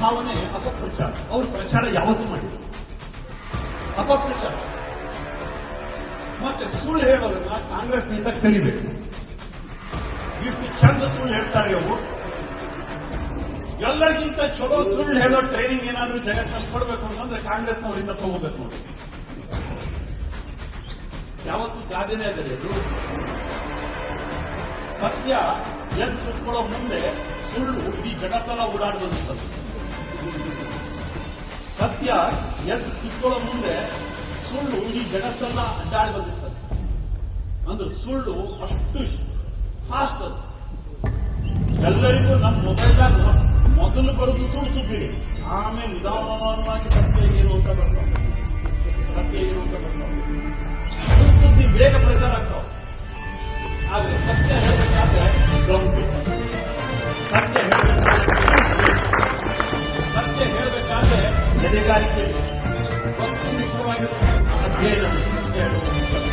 ಭಾವನೆ ಅಪಪ್ರಚಾರ. ಅವ್ರ ಪ್ರಚಾರ ಯಾವತ್ತೂ ಮಾಡಿದ್ರು ಅಪಪ್ರಚಾರ. ಮತ್ತೆ ಸುಳ್ಳು ಹೇಳೋದನ್ನ ಕಾಂಗ್ರೆಸ್ನಿಂದ ಕಲಿಬೇಕು. ಇಷ್ಟು ಚಂದ ಸುಳ್ಳು ಹೇಳ್ತಾರೆ ಅವರು. ಎಲ್ಲರಿಗಿಂತ ಚಲೋ ಸುಳ್ಳು ಹೇಳೋ ಟ್ರೈನಿಂಗ್ ಏನಾದ್ರೂ ಜಗತ್ತಲ್ಲಿ ಕೊಡಬೇಕು ಅಂತಂದ್ರೆ ಕಾಂಗ್ರೆಸ್ನವರಿಂದ ತಗೋಬೇಕು ನೋಡಿ. ಯಾವತ್ತು ಗಾದೆನೇ ಅದು ಸತ್ಯ ಎದ್ದು ಕುತ್ಕೊಳ್ಳೋ ಮುಂದೆ ಸುಳ್ಳು ಇಡೀ ಜಗತ್ತೆಲ್ಲ ಓಡಾಡುವಂಥದ್ದು. ಸತ್ಯ ಎದ್ದು ಕುತ್ಕೊಳ್ಳೋ ಮುಂದೆ ಸುಳ್ಳು ಇಡೀ ಜಗತ್ತೆಲ್ಲ ಅಡ್ಡಾಡಿ ಬಂದಿರ್ತದೆ ಅಂದ್ರೆ ಸುಳ್ಳು ಅಷ್ಟು ಫಾಸ್ಟ್ ಅದು. ಎಲ್ಲರಿಗೂ ನಮ್ಮ ಮೊಬೈಲ್ದಾಗ ಮೊದಲು ಬರೋದು ಸುಳ್ಳು ಸುದ್ದಿರಿ ಆಮೇಲೆ ನಿಧಾನವಾಗಿ ಸತ್ಯ ಏನು ಅಂತ ಬರ್ತಾವೆ ಸತ್ಯ ಏನು ಅಂತ ಬರ್ತಾವೆ ಸುಳ್ಳು ಸುದ್ದಿ ಬೇಗ ಪ್ರಚಾರ ಆಗ್ತಾವ. ಆದ್ರೆ ಸತ್ಯ ಸತ್ಯ ಹೇಳಬೇಕಾದ್ರೆ ಸತ್ಯ ಹೇಳಬೇಕಾದ್ರೆ ಎದೆಗಾರಿಕೆ ಬೇಕು. ವಸ್ತುನಿಷ್ಠವಾಗಿರುವ ಅಧ್ಯಯನ ಬೇಕು.